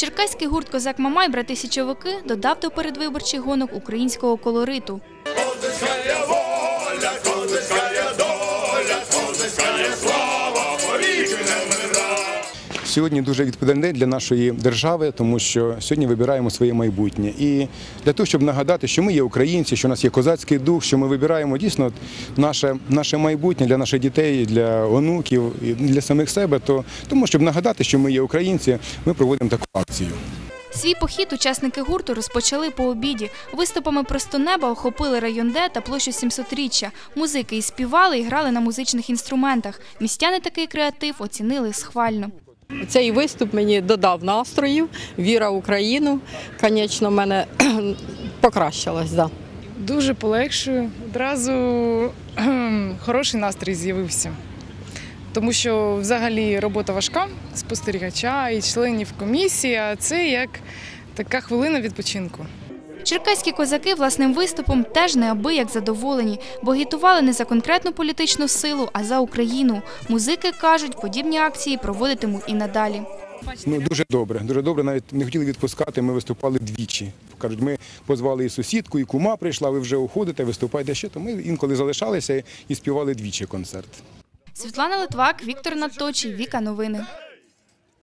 Черкаський гурт Козак Мамай брати січовики додав до передвиборчих гонок українського колориту. Сьогодні дуже відповідальний день для нашої держави, тому що сьогодні вибираємо своє майбутнє. І для того, щоб нагадати, що ми є українці, що у нас є козацький дух, що ми вибираємо дійсно наше, наше майбутнє для наших дітей, для онуків і для самих себе, то тому, щоб нагадати, що ми є українці, ми проводимо таку акцію. Свій похід учасники гурту розпочали по обіді. Виступами «Просто неба» охопили район Д та площу 700-річчя. Музики і співали, і грали на музичних інструментах. Містяни такий креатив оцінили схвально. Цей виступ мені додав настроїв, віра в Україну. Звісно, в мене покращилась. Да. Дуже полегшую. Одразу хороший настрій з'явився. Тому що взагалі робота важка спостерігача і членів комісії, а це як така хвилина відпочинку. Черкаські козаки власним виступом теж неабияк задоволені, бо агітували не за конкретну політичну силу, а за Україну. Музики кажуть, подібні акції проводитимуть і надалі. Ну дуже добре, дуже добре. Навіть не хотіли відпускати. Ми виступали двічі. Кажуть, ми позвали і сусідку, і кума прийшла. Ви вже уходите, виступайте ще. То ми інколи залишалися і співали двічі концерт. Світлана Литвак, Віктор Надточий, Віка Новини.